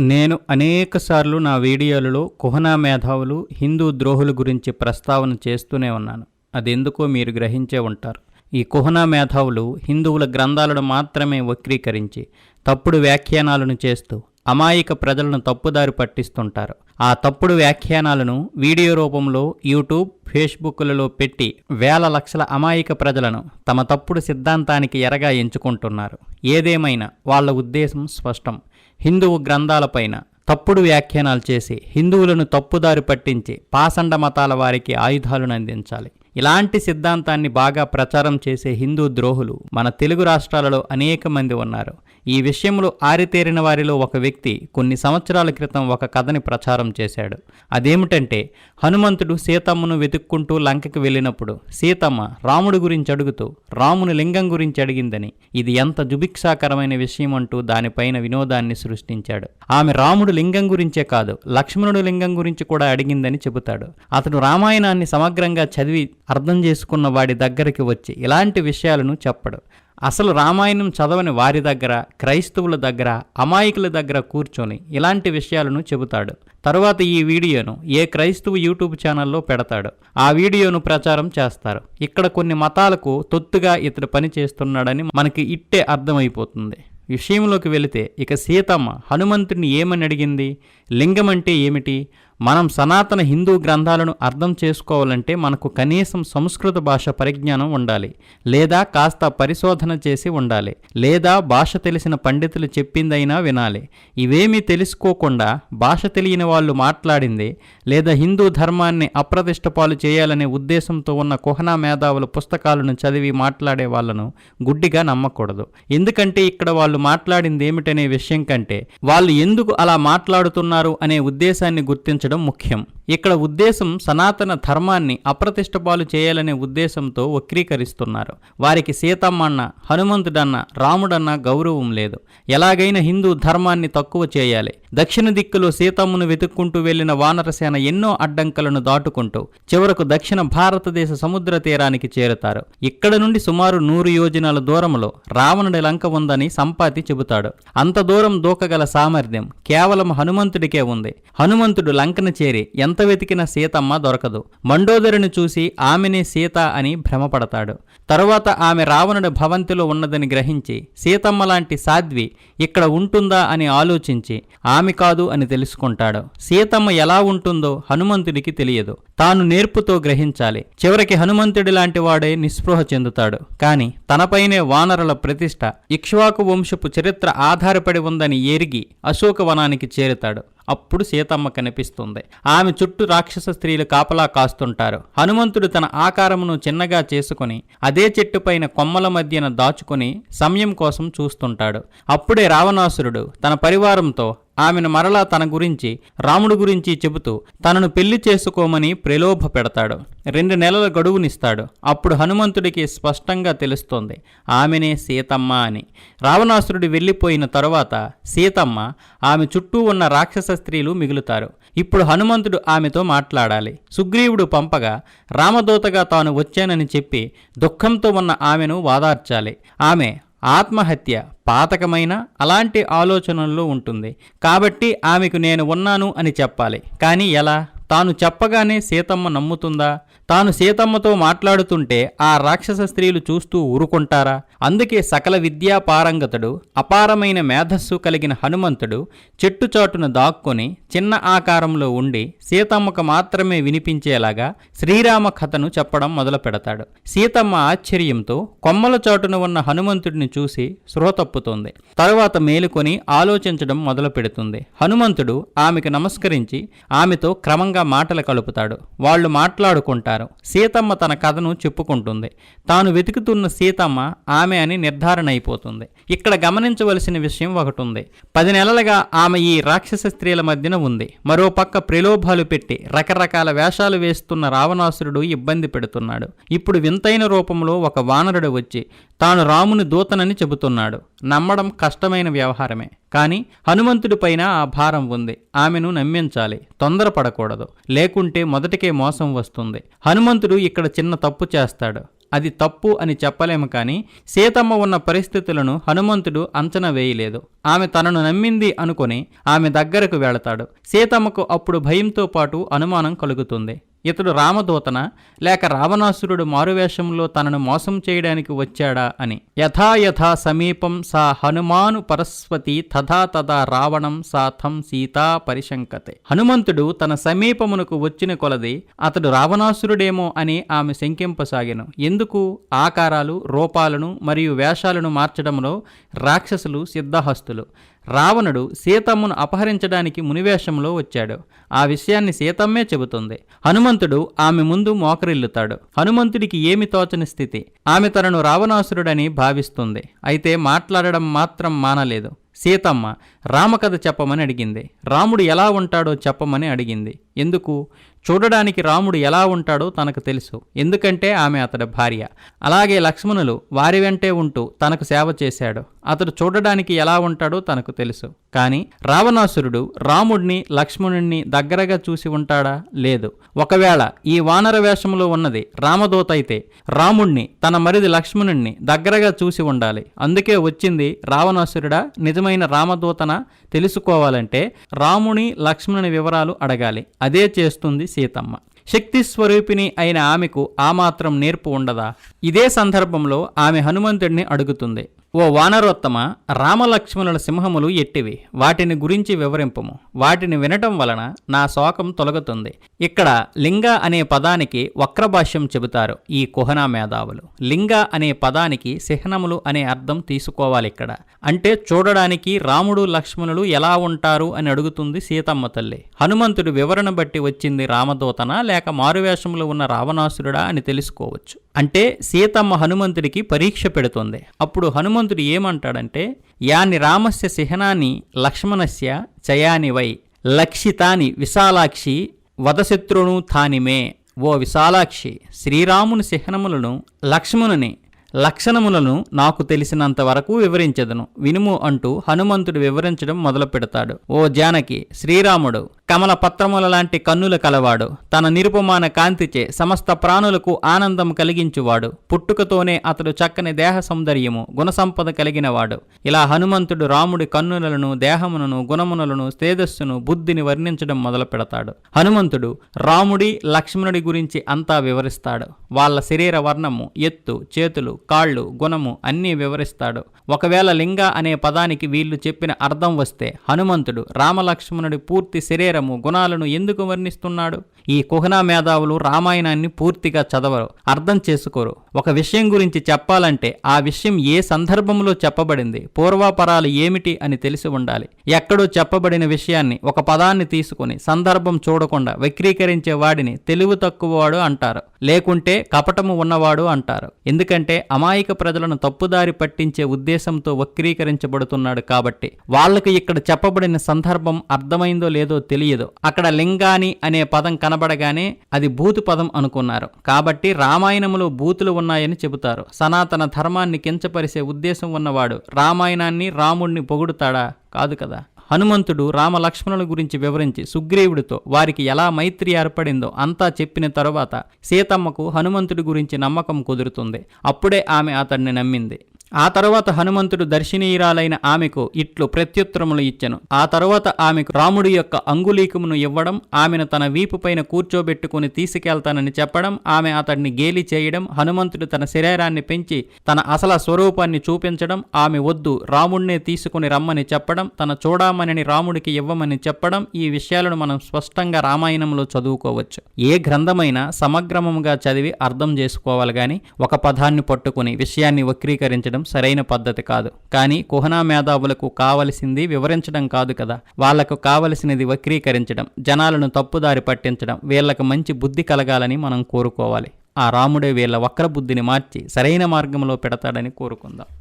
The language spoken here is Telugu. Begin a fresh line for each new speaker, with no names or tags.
నేను అనేకసార్లు నా వీడియోలలో కుహనా మేధావులు హిందూ ద్రోహుల గురించి ప్రస్తావన చేస్తూనే ఉన్నాను. అదెందుకో మీరు గ్రహించే ఉంటారు. ఈ కుహనా మేధావులు హిందువుల గ్రంథాలను మాత్రమే వక్రీకరించి తప్పుడు వ్యాఖ్యానాలను చేస్తూ అమాయక ప్రజలను తప్పుదారి పట్టిస్తుంటారు. ఆ తప్పుడు వ్యాఖ్యానాలను వీడియో రూపంలో యూట్యూబ్ ఫేస్బుక్లలో పెట్టి వేల లక్షల అమాయక ప్రజలను తమ తప్పుడు సిద్ధాంతానికి ఎరగా ఎంచుకుంటున్నారు. ఏదేమైనా వాళ్ళ ఉద్దేశం స్పష్టం. హిందువు గ్రంథాలపైన తప్పుడు వ్యాఖ్యానాలు చేసి హిందువులను తప్పుదారి పట్టించి పాసండ మతాల వారికి ఆయుధాలను అందించాలి. ఇలాంటి సిద్ధాంతాన్ని బాగా ప్రచారం చేసే హిందూ ద్రోహులు మన తెలుగు రాష్ట్రాలలో అనేక మంది ఉన్నారు. ఈ విషయంలో ఆరితేరిన వారిలో ఒక వ్యక్తి కొన్ని సంవత్సరాల క్రితం ఒక కథని ప్రచారం చేశాడు. అదేమిటంటే హనుమంతుడు సీతమ్మను వెతుక్కుంటూ లంకకి వెళ్ళినప్పుడు సీతమ్మ రాముడి గురించి అడుగుతూ రాముని లింగం గురించి అడిగిందని. ఇది ఎంత జుభిక్షాకరమైన విషయం అంటూ దానిపైన వినోదాన్ని సృష్టించాడు. ఆమె రాముడు లింగం గురించే కాదు లక్ష్మణుడు లింగం గురించి కూడా అడిగిందని చెబుతాడు. అతడు రామాయణాన్ని సమగ్రంగా చదివి అర్థం చేసుకున్న వాడి దగ్గరికి వచ్చి ఇలాంటి విషయాలను చెప్పడు. అసలు రామాయణం చదవని వారి దగ్గర క్రైస్తవుల దగ్గర అమాయకుల దగ్గర కూర్చొని ఇలాంటి విషయాలను చెబుతాడు. తరువాత ఈ వీడియోను ఏ క్రైస్తవ యూట్యూబ్ ఛానల్లో పెడతాడు. ఆ వీడియోను ప్రచారం చేస్తారు. ఇక్కడ కొన్ని మతాలకు తొత్తుగా ఇతడు పని చేస్తున్నాడని మనకి ఇట్టే అర్థమైపోతుంది. విషయంలోకి వెళితే ఇక సీతమ్మ హనుమంతుడిని ఏమని అడిగింది? లింగం అంటే ఏమిటి? మనం సనాతన హిందూ గ్రంథాలను అర్థం చేసుకోవాలంటే మనకు కనీసం సంస్కృత భాష పరిజ్ఞానం ఉండాలి లేదా కాస్త పరిశోధన చేసి ఉండాలి లేదా భాష తెలిసిన పండితులు చెప్పిందైనా వినాలి. ఇవేమీ తెలుసుకోకుండా భాష తెలియని వాళ్ళు మాట్లాడింది లేదా హిందూ ధర్మాన్ని అప్రదిష్టపాలు చేయాలనే ఉద్దేశంతో ఉన్న కుహనా మేధావుల పుస్తకాలను చదివి మాట్లాడే వాళ్ళను గుడ్డిగా నమ్మకూడదు. ఎందుకంటే ఇక్కడ వాళ్ళు మాట్లాడింది ఏమిటనే విషయం కంటే వాళ్ళు ఎందుకు అలా మాట్లాడుతున్నారు అనే ఉద్దేశాన్ని గుర్తించడం ముఖ్యం. ఇక్కడ ఉద్దేశం సనాతన ధర్మాన్ని అప్రతిష్టపాలు చేయాలనే ఉద్దేశంతో వక్రీకరిస్తున్నారు. వారికి సీతమ్మన్న హనుమంతుడన్న రాముడన్న గౌరవం లేదు. ఎలాగైనా హిందూ ధర్మాన్ని తక్కువ చేయాలి. దక్షిణ దిక్కులో సీతమ్మను వెతుక్కుంటూ వెళ్ళిన వానరసేన ఎన్నో అడ్డంకలను దాటుకుంటూ చివరకు దక్షిణ భారతదేశ సముద్ర తీరానికి చేరుతారు. ఇక్కడ నుండి సుమారు నూరు యోజనాల దూరంలో రావణుడి లంక ఉందని సంపాతి చెబుతాడు. అంత దూరం దూకగల సామర్థ్యం కేవలం హనుమంతుడికే ఉంది. హనుమంతుడు లంకను చేరి ఎంత వెతికిన సీతమ్మ దొరకదు. మండోదరిని చూసి ఆమెనే సీత అని భ్రమపడతాడు. తరువాత ఆమె రావణుడి భవంతిలో ఉన్నదని గ్రహించి సీతమ్మ లాంటి సాధ్వి ఇక్కడ ఉంటుందా అని ఆలోచించి ఆమె కాదు అని తెలుసుకుంటాడు. సీతమ్మ ఎలా ఉంటుందో హనుమంతుడికి తెలియదు. తాను నేర్పుతో గ్రహించాలి. చివరికి హనుమంతుడి లాంటి వాడే నిస్పృహ చెందుతాడు. కాని తనపైనే వానరుల ప్రతిష్ట ఇక్ష్వాకు వంశపు చరిత్ర ఆధారపడి ఉందని ఎరిగి అశోకవనానికి చేరుతాడు. అప్పుడు సీతమ్మ కనిపిస్తుంది. ఆమె చుట్టూ రాక్షస స్త్రీలు కాపలా కాస్తుంటారు. హనుమంతుడు తన ఆకారమును చిన్నగా చేసుకుని అదే చెట్టుపైన కొమ్మల మధ్యన దాచుకుని సమయం కోసం చూస్తుంటాడు. అప్పుడే రావణాసురుడు తన పరివారంతో ఆమెను మరలా తన గురించి రాముడు గురించి చెబుతూ తనను పెళ్ళి చేసుకోమని ప్రలోభ పెడతాడు. రెండు నెలల గడువునిస్తాడు. అప్పుడు హనుమంతుడికి స్పష్టంగా తెలుస్తోంది ఆమెనే సీతమ్మ అని. రావణాసురుడు వెళ్ళిపోయిన తరువాత సీతమ్మ ఆమె చుట్టూ ఉన్న రాక్షస స్త్రీలు మిగులుతారు. ఇప్పుడు హనుమంతుడు ఆమెతో మాట్లాడాలి. సుగ్రీవుడు పంపగా రామదూతగా తాను వచ్చానని చెప్పి దుఃఖంతో ఉన్న ఆమెను వాదార్చాలి. ఆమె ఆత్మహత్య పాతకమైన అలాంటి ఆలోచనల్లో ఉంటుంది. కాబట్టి ఆమెకు నేను ఉన్నాను అని చెప్పాలి. కానీ ఎలా? తాను చెప్పగానే సీతమ్మ నమ్ముతుందా? తాను సీతమ్మతో మాట్లాడుతుంటే ఆ రాక్షస స్త్రీలు చూస్తూ ఊరుకుంటారా? అందుకే సకల విద్యా పారంగతుడు అపారమైన మేధస్సు కలిగిన హనుమంతుడు చెట్టుచాటున దాక్కొని చిన్న ఆకారంలో ఉండి సీతమ్మకు మాత్రమే వినిపించేలాగా శ్రీరామ కథను చెప్పడం మొదలు పెడతాడు సీతమ్మ ఆశ్చర్యంతో కొమ్మల చాటున ఉన్న హనుమంతుడిని చూసి స్పృహ తప్పుతోంది తరువాత మేలుకొని ఆలోచించడం మొదలు పెడుతుంది హనుమంతుడు ఆమెకు నమస్కరించి ఆమెతో క్రమంగా మాటలు కలుపుతాడు. వాళ్ళు మాట్లాడుకుంటారు. సీతమ్మ తన కథను చెప్పుకుంటుంది. తాను వెతుకుతున్న సీతమ్మ ఆమె అని నిర్ధారణ అయిపోతుంది. ఇక్కడ గమనించవలసిన విషయం ఒకటి ఉంది పది నెలలుగా ఆమె ఈ రాక్షస స్త్రీల మధ్యన ఉంది. మరో పక్క ప్రలోభాలు పెట్టి రకరకాల వేషాలు వేస్తున్న రావణాసురుడు ఇబ్బంది పెడుతున్నాడు. ఇప్పుడు వింతైన రూపంలో ఒక వానరుడు వచ్చి తాను రాముని దూతనని చెబుతున్నాడు. నమ్మడం కష్టమైన వ్యవహారమే. కానీ హనుమంతుడిపైన ఆ భారం ఉంది. ఆమెను నమ్మించాలి. తొందరపడకూడదు. లేకుంటే మొదటికే మోసం వస్తుంది. హనుమంతుడు ఇక్కడ చిన్న తప్పు చేస్తాడు. అది తప్పు అని చెప్పలేము కానీ సీతమ్మ ఉన్న పరిస్థితులను హనుమంతుడు అంచనా వేయలేదు. ఆమె తనను నమ్మింది అనుకొని ఆమె దగ్గరకు వెళతాడు. సీతమ్మకు అప్పుడు భయంతో పాటు అనుమానం కలుగుతుంది. ఇతడు రామదూతన లేక రావణాసురుడు మారువేషంలో తనను మోసం చేయడానికి వచ్చాడా అని. యథాయథా సమీపం సా హనుమాను పరస్వతి తథా తథా రావణం సా థం సీతా పరిశంకతే. హనుమంతుడు తన సమీపమునకు వచ్చిన కొలది అతడు రావణాసురుడేమో అని ఆమె శంకింపసాగెను. ఎందుకు? ఆకారాలు రూపాలను మరియు వేషాలను మార్చడంలో రాక్షసులు సిద్ధహస్తులు. రావణుడు సీతమ్మను అపహరించడానికి మునివేషంలో వచ్చాడు. ఆ విషయాన్ని సీతమ్మే చెబుతుంది. హనుమంతుడు ఆమె ముందు మోకరిల్లుతాడు. హనుమంతుడికి ఏమి తోచని స్థితి? ఆమె తనను రావణాసురుడని భావిస్తుంది. అయితే మాట్లాడడం మాత్రం మానలేదు. సీతమ్మ రామకథ చెప్పమని అడిగింది. రాముడు ఎలా ఉంటాడో చెప్పమని అడిగింది. ఎందుకు? చూడడానికి రాముడు ఎలా ఉంటాడో తనకు తెలుసు. ఎందుకంటే ఆమె అతడి భార్య. అలాగే లక్ష్మణులు వారి వెంటే ఉంటూ తనకు సేవ చేశాడు. అతడు చూడడానికి ఎలా ఉంటాడో తనకు తెలుసు. కానీ రావణాసురుడు రాముడిని లక్ష్మణుణ్ణి దగ్గరగా చూసి ఉంటాడా? లేదు. ఒకవేళ ఈ వానర వేషంలో ఉన్నది రామదూత అయితే రాముణ్ణి తన మరిది లక్ష్మణుణ్ణి దగ్గరగా చూసి ఉండాలి. అందుకే వచ్చింది రావణాసురుడా నిజమైన రామదూతన? తెలుసుకోవాలంటే రాముని లక్ష్మణుని వివరాలు అడగాలి. అదే చేస్తుంది సీతమ్మ. శక్తి స్వరూపిణి అయిన ఆమెకు ఆ మాత్రం నేర్పు ఉండదా? ఇదే సందర్భంలో ఆమె హనుమంతుడిని అడుగుతుంది. ఓ వానరోత్తమ రామలక్ష్మణుల సింహములు ఎట్టివి? వాటిని గురించి వివరింపము. వాటిని వినటం వలన నా శోకం తొలగుతుంది. ఇక్కడ లింగ అనే పదానికి వక్రభాష్యం చెబుతారు ఈ కుహనా మేధావులు. లింగ అనే పదానికి సిహ్నములు అనే అర్థం తీసుకోవాలి ఇక్కడ అంటే చూడడానికి రాముడు లక్ష్మణులు ఎలా ఉంటారు అని అడుగుతుంది సీతమ్మ తల్లి. హనుమంతుడు వివరణ బట్టి వచ్చింది రామదూతన లేక మారువేషంలో ఉన్న రావణాసురుడా అని తెలుసుకోవచ్చు. అంటే సీతమ్మ హనుమంతుడికి పరీక్ష పెడుతుంది. అప్పుడు హనుమంతుడు ఏమంటాడంటే యాని రామస్య సిహనాని లక్ష్మణస్య చయాని వై లక్షితాని విశాలాక్షి వదశత్రును తానిమే ఓ విశాలాక్షి శ్రీరాముని సిహనములను లక్ష్మణుని లక్షణములను నాకు తెలిసినంత వరకు వివరించదను. వినుము అంటూ హనుమంతుడు వివరించడం మొదలు పెడతాడు ఓ జానకి శ్రీరాముడు కమల పత్రముల లాంటి కన్నుల కలవాడు. తన నిరుపమాన కాంతిచే సమస్త ప్రాణులకు ఆనందం కలిగించువాడు. పుట్టుకతోనే అతడు చక్కని దేహ సౌందర్యము గుణసంపద కలిగినవాడు. ఇలా హనుమంతుడు రాముడి కన్నులను దేహములను గుణములను తేజస్సును బుద్ధిని వర్ణించడం మొదలు పెడతాడు. హనుమంతుడు రాముడి లక్ష్మణుడి గురించి అంతా వివరిస్తాడు. వాళ్ళ శరీర వర్ణము ఎత్తు చేతులు కాళ్ళు గుణము అన్నీ వివరిస్తాడు. ఒకవేళ లింగ అనే పదానికి వీళ్ళు చెప్పిన అర్థం వస్తే హనుమంతుడు రామలక్ష్మణుడి పూర్తి శరీర శరీరము గుణాలను ఎందుకు వర్ణిస్తున్నాడు? ఈ కుహనా మేధావులు రామాయణాన్ని పూర్తిగా చదవరు అర్థం చేసుకోరు. ఒక విషయం గురించి చెప్పాలంటే ఆ విషయం ఏ సందర్భంలో చెప్పబడింది పూర్వాపరాలు ఏమిటి అని తెలిసి ఉండాలి. ఎక్కడో చెప్పబడిన విషయాన్ని ఒక పదాన్ని తీసుకుని సందర్భం చూడకుండా వక్రీకరించే వాడిని తెలివి తక్కువవాడు అంటారు లేకుంటే కపటము ఉన్నవాడు అంటారు. ఎందుకంటే అమాయక ప్రజలను తప్పుదారి పట్టించే ఉద్దేశంతో వక్రీకరించబడుతున్నాడు కాబట్టి వాళ్ళకు ఇక్కడ చెప్పబడిన సందర్భం అర్థమైందో లేదో తెలియదు. అక్కడ లింగాని అనే పదం కనబడగానే అది భూతు పదం అనుకున్నారు. కాబట్టి రామాయణంలో భూతులు ఉన్నాయని చెబుతారు. సనాతన ధర్మాన్ని కించపరిచే ఉద్దేశం ఉన్నవాడు రామాయణాన్ని రాముణ్ణి పొగుడుతాడా? కాదు కదా. హనుమంతుడు రామలక్ష్మణుల గురించి వివరించి సుగ్రీవుడితో వారికి ఎలా మైత్రి ఏర్పడిందో అంతా చెప్పిన తరువాత సీతమ్మకు హనుమంతుడి గురించి నమ్మకం కుదురుతుంది. అప్పుడే ఆమె అతన్ని నమ్మింది. ఆ తరువాత హనుమంతుడు దర్శనీయురాలైన ఆమెకు ఇట్లు ప్రత్యుత్తరములు ఇచ్చెను. ఆ తరువాత ఆమెకు రాముడి యొక్క అంగులీకమును ఇవ్వడం ఆమెను తన వీపుపైన కూర్చోబెట్టుకుని తీసుకెళ్తానని చెప్పడం ఆమె అతడిని గేలి చేయడం హనుమంతుడు తన శరీరాన్ని పెంచి తన అసల స్వరూపాన్ని చూపించడం ఆమె వద్దు రాముడినే తీసుకుని రమ్మని చెప్పడం తన చూడామణిని రాముడికి ఇవ్వమని చెప్పడం ఈ విషయాలను మనం స్పష్టంగా రామాయణంలో చదువుకోవచ్చు. ఏ గ్రంథమైనా సమగ్రమంగా చదివి అర్థం చేసుకోవాలి కానీ ఒక పదాన్ని పట్టుకుని విషయాన్ని వక్రీకరించడం సరైన పద్ధతి కాదు. కానీ కుహనా మేధావులకు కావలసింది వివరించడం కాదు కదా. వాళ్ళకు కావలసినది వక్రీకరించడం జనాలను తప్పుదారి పట్టించడం వీళ్ళకు మంచి బుద్ధి కలగాలని మనం కోరుకోవాలి. ఆ రాముడే వీళ్ళ వక్ర బుద్ధిని మార్చి సరైన మార్గంలో పెడతాడని కోరుకుందాం.